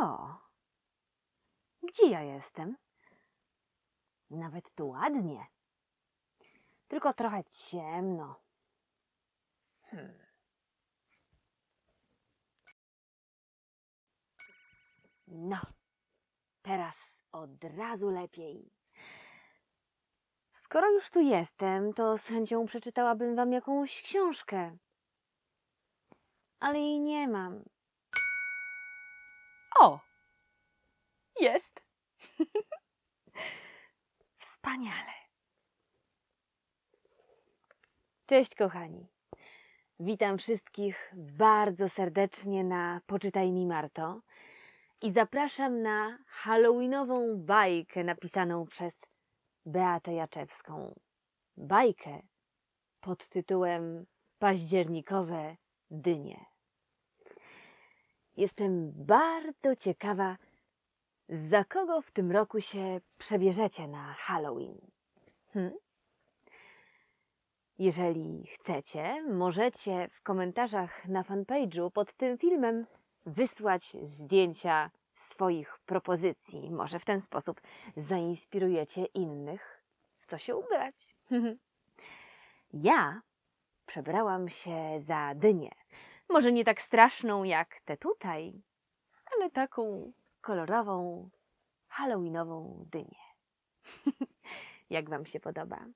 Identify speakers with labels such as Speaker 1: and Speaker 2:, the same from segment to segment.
Speaker 1: O, gdzie ja jestem? Nawet tu ładnie. Tylko trochę ciemno. Hmm. No, teraz od razu lepiej. Skoro już tu jestem, to z chęcią przeczytałabym wam jakąś książkę. Ale jej nie mam. O! Jest! Wspaniale! Cześć, kochani. Witam wszystkich bardzo serdecznie na Poczytaj mi Marto i zapraszam na halloweenową bajkę napisaną przez Beatę Jaczewską. Bajkę pod tytułem Październikowe dynie. Jestem bardzo ciekawa, za kogo w tym roku się przebierzecie na Halloween. Hm? Jeżeli chcecie, możecie w komentarzach na fanpage'u pod tym filmem wysłać zdjęcia swoich propozycji. Może w ten sposób zainspirujecie innych, w co się ubrać. ja przebrałam się za dynię. Może nie tak straszną jak te tutaj, ale taką kolorową, halloweenową dynię. jak Wam się podoba?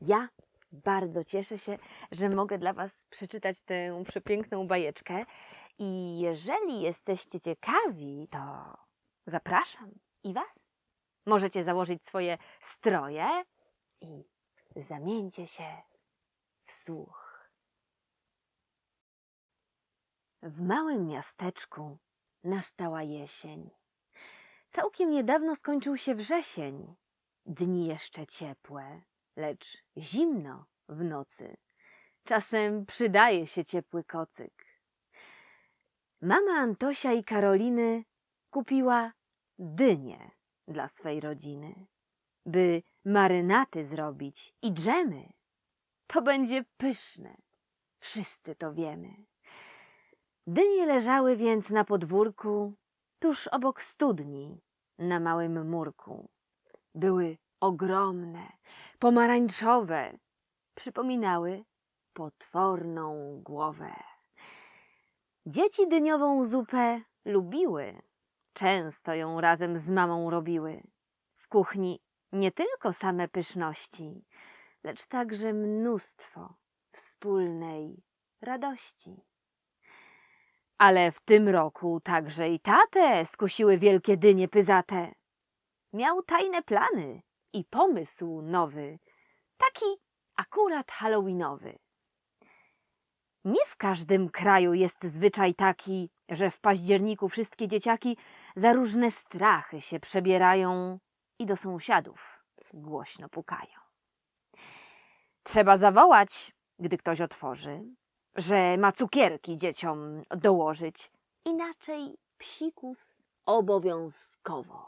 Speaker 1: Ja bardzo cieszę się, że mogę dla Was przeczytać tę przepiękną bajeczkę. I jeżeli jesteście ciekawi, to zapraszam i Was. Możecie założyć swoje stroje i zamieńcie się w słuch. W małym miasteczku nastała jesień. Całkiem niedawno skończył się wrzesień. Dni jeszcze ciepłe, lecz zimno w nocy. Czasem przydaje się ciepły kocyk. Mama Antosia i Karoliny kupiła dynię dla swej rodziny, by marynaty zrobić i drzemy. To będzie pyszne, wszyscy to wiemy. Dynie leżały więc na podwórku, tuż obok studni, na małym murku. Były ogromne, pomarańczowe, przypominały potworną głowę. Dzieci dyniową zupę lubiły, często ją razem z mamą robiły. W kuchni nie tylko same pyszności, lecz także mnóstwo wspólnej radości. Ale w tym roku także i tatę skusiły wielkie dynie pyzate. Miał tajne plany i pomysł nowy, taki akurat halloweenowy. Nie w każdym kraju jest zwyczaj taki, że w październiku wszystkie dzieciaki za różne strachy się przebierają i do sąsiadów głośno pukają. Trzeba zawołać, gdy ktoś otworzy, że ma cukierki dzieciom dołożyć, inaczej psikus obowiązkowo.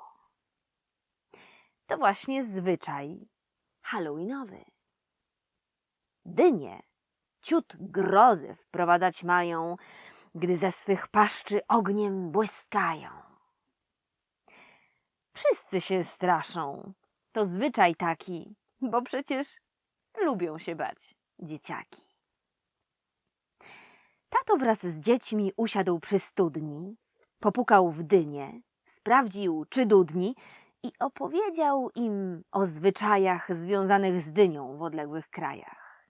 Speaker 1: To właśnie zwyczaj halloweenowy. Dynie ciut grozy wprowadzać mają, gdy ze swych paszczy ogniem błyskają. Wszyscy się straszą, to zwyczaj taki, bo przecież lubią się bać dzieciaki. Tato wraz z dziećmi usiadł przy studni, popukał w dynie, sprawdził, czy dudni i opowiedział im o zwyczajach związanych z dynią w odległych krajach.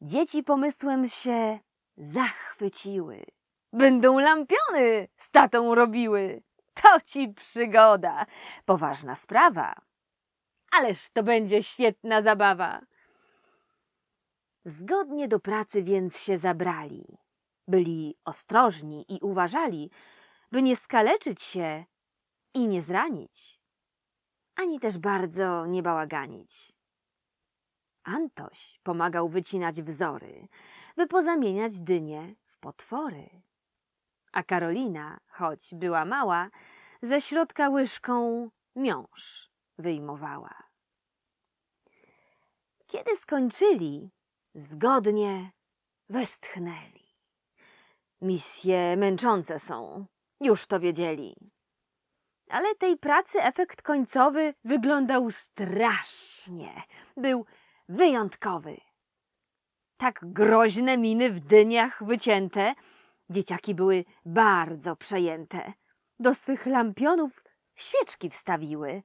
Speaker 1: Dzieci pomysłem się zachwyciły. Będą lampiony z tatą robiły. To ci przygoda, poważna sprawa. Ależ to będzie świetna zabawa. Zgodnie do pracy więc się zabrali. Byli ostrożni i uważali, by nie skaleczyć się i nie zranić, ani też bardzo nie bałaganić. Antoś pomagał wycinać wzory, by pozamieniać dynie w potwory. A Karolina, choć była mała, ze środka łyżką miąższ wyjmowała. Kiedy skończyli, zgodnie westchnęli. Misje męczące są. Już to wiedzieli. Ale tej pracy efekt końcowy wyglądał strasznie. Był wyjątkowy. Tak groźne miny w dyniach wycięte. Dzieciaki były bardzo przejęte. Do swych lampionów świeczki wstawiły.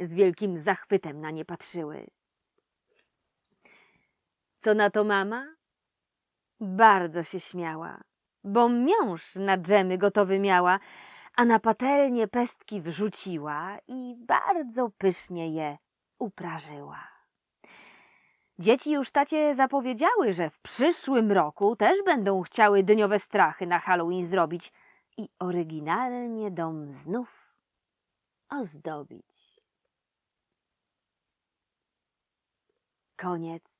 Speaker 1: Z wielkim zachwytem na nie patrzyły. Co na to mama? Bardzo się śmiała, bo miąższ na dżemy gotowy miała, a na patelnię pestki wrzuciła i bardzo pysznie je uprażyła. Dzieci już tacie zapowiedziały, że w przyszłym roku też będą chciały dyniowe strachy na Halloween zrobić i oryginalnie dom znów ozdobić. Koniec.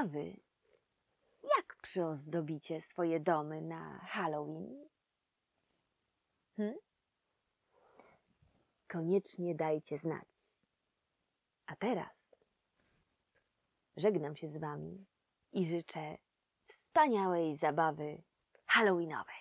Speaker 1: A wy jak przyozdobicie swoje domy na Halloween? Hm? Koniecznie dajcie znać. A teraz żegnam się z wami i życzę wspaniałej zabawy Halloweenowej.